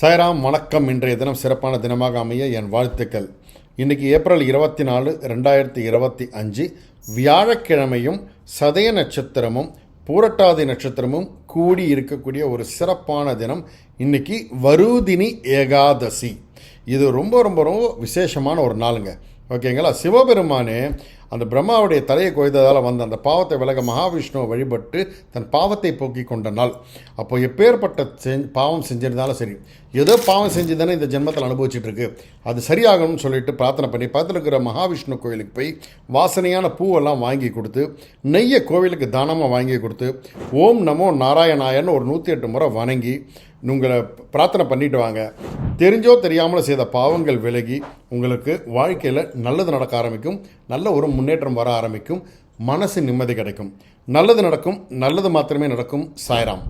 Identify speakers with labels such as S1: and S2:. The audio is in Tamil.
S1: சாய்ராம் வணக்கம். இன்றைய தினம் சிறப்பான தினமாக அமைய என் வாழ்த்துக்கள். இன்றைக்கி ஏப்ரல் இருபத்தி நாலு ரெண்டாயிரத்தி இருபத்தி அஞ்சு வியாழக்கிழமையும் சதய நட்சத்திரமும் பூரட்டாதி நட்சத்திரமும் கூடி இருக்கக்கூடிய ஒரு சிறப்பான தினம் இன்னைக்கு வருதினி ஏகாதசி. இது ரொம்ப ரொம்ப ரொம்ப விசேஷமான ஒரு நாளுங்க. ஓகேங்களா? சிவபெருமானே அந்த பிரம்மாவுடைய தலையை கொய்ததால் வந்த அந்த பாவத்தை விலக மகாவிஷ்ணுவை வழிபட்டு தன் பாவத்தை போக்கி கொண்ட நாள். அப்போ எப்பேற்பட்ட செஞ் பாவம் செஞ்சிருந்தாலும் சரி ஏதோ பாவம் செஞ்சு தானே இந்த ஜென்மத்தில் அனுபவிச்சுட்ருக்கு. அது சரியாகணும்னு சொல்லிட்டு பிரார்த்தனை பண்ணி பக்கத்தில் இருக்கிற மகாவிஷ்ணு கோயிலுக்கு போய் வாசனையான பூவெல்லாம் வாங்கி கொடுத்து நெய்யை கோவிலுக்கு தானமாக வாங்கி கொடுத்து ஓம் நமோ நாராயணாயன்னு ஒரு நூற்றி எட்டு முறை வணங்கி உங்களை பிரார்த்தனை பண்ணிட்டு வாங்க. தெரிஞ்சோ தெரியாமலோ செய்த பாவங்கள் விலகி உங்களுக்கு வாழ்க்கையில் நல்லது நடக்க ஆரம்பிக்கும். நல்ல ஒரு முன்னேற்றம் வர ஆரம்பிக்கும். மனசு நிம்மதி கிடைக்கும். நல்லது நடக்கும். நல்லது மாத்திரமே நடக்கும். சாய்ராம்.